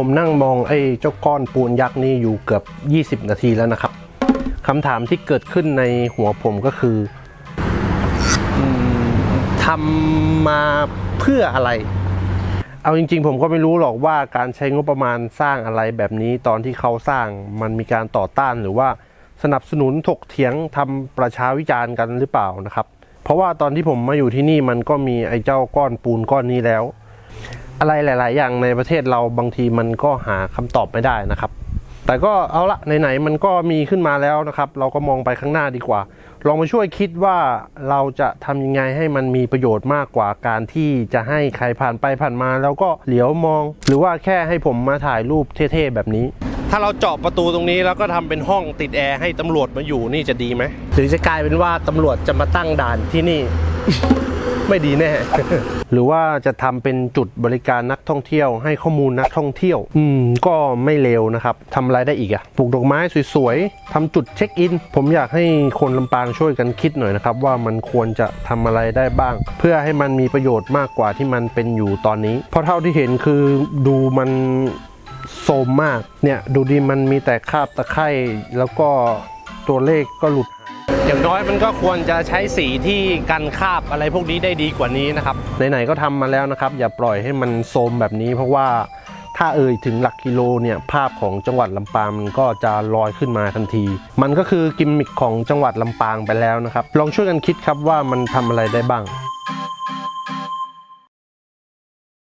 ผมนั่งมองไอ้เจ้าก้อนปูนยักษ์นี่อยู่เกือบ 20 นาทีแล้วนะครับคำถามที่เกิดขึ้นในหัวผมก็คือทำมาเพื่ออะไร เอาจริง ๆ ผมก็ไม่รู้หรอกว่าการใช้งบประมาณสร้างอะไรแบบนี้ตอนที่เขาสร้างมันมีการต่อต้านหรือว่าสนับสนุนถกเถียงทำประชาวิจารณ์กันหรือเปล่านะครับ เพราะว่าตอนที่ผมมาอยู่ที่นี่มันก็มีไอ้เจ้าก้อนปูนก้อนนี้แล้ว อะไรหลาย ๆ อย่างในประเทศเราบางทีมันก็หาคำตอบไม่ได้นะครับ แต่ก็เอาละไหน ๆ มันก็มีขึ้นมาแล้วนะครับ เราก็มองไปข้างหน้าดีกว่า ลองมาช่วยคิดว่าเราจะทำยังไงให้มันมีประโยชน์มากกว่าการที่จะให้ใครผ่านไปผ่านมา แล้วก็เหลียวมอง หรือว่าแค่ให้ผมมาถ่ายรูปเท่ ๆ แบบนี้ถ้าเราเจาะประตูตรงนี้แล้วก็ทำเป็นห้องติดแอร์ให้ตำรวจมาอยู่นี่จะดีไหมหรือจะกลายเป็นว่าตำรวจจะมาตั้งด่านที่นี่ ไม่ดีแน่ หรือว่าจะทำเป็นจุดบริการนักท่องเที่ยว ให้ข้อมูลนักท่องเที่ยว อืมก็ไม่เลวนะครับทำอะไรได้อีกอะปลูกดอกไม้สวยๆทำจุดเช็คอิน ผมอยากให้คนลำปางช่วยกันคิดหน่อยนะครับ ว่ามันควรจะทำอะไรได้บ้าง เพื่อให้มันมีประโยชน์มากกว่าที่มันเป็นอยู่ตอนนี้ เพราะเท่าที่เห็นคือดูมันโซมมากเนี่ยดูดีมันมีแต่คราบตะไคร่แล้วก็ตัวเลขก็หลุด อย่างน้อยมันก็ควรจะใช้สีที่กันคราบอะไรพวกนี้ได้ดีกว่านี้นะครับไหนๆก็ทำมาแล้วนะครับ อย่าปล่อยให้มันโทมแบบนี้ เพราะว่าถ้าเอ่ยถึงหลักกิโลเนี่ยภาพของจังหวัดลำปางมันก็จะลอยขึ้นมาทันที มันก็คือกิมมิคของจังหวัดลำปางไปแล้วนะครับ ลองช่วยกันคิดครับว่ามันทำอะไรได้บ้าง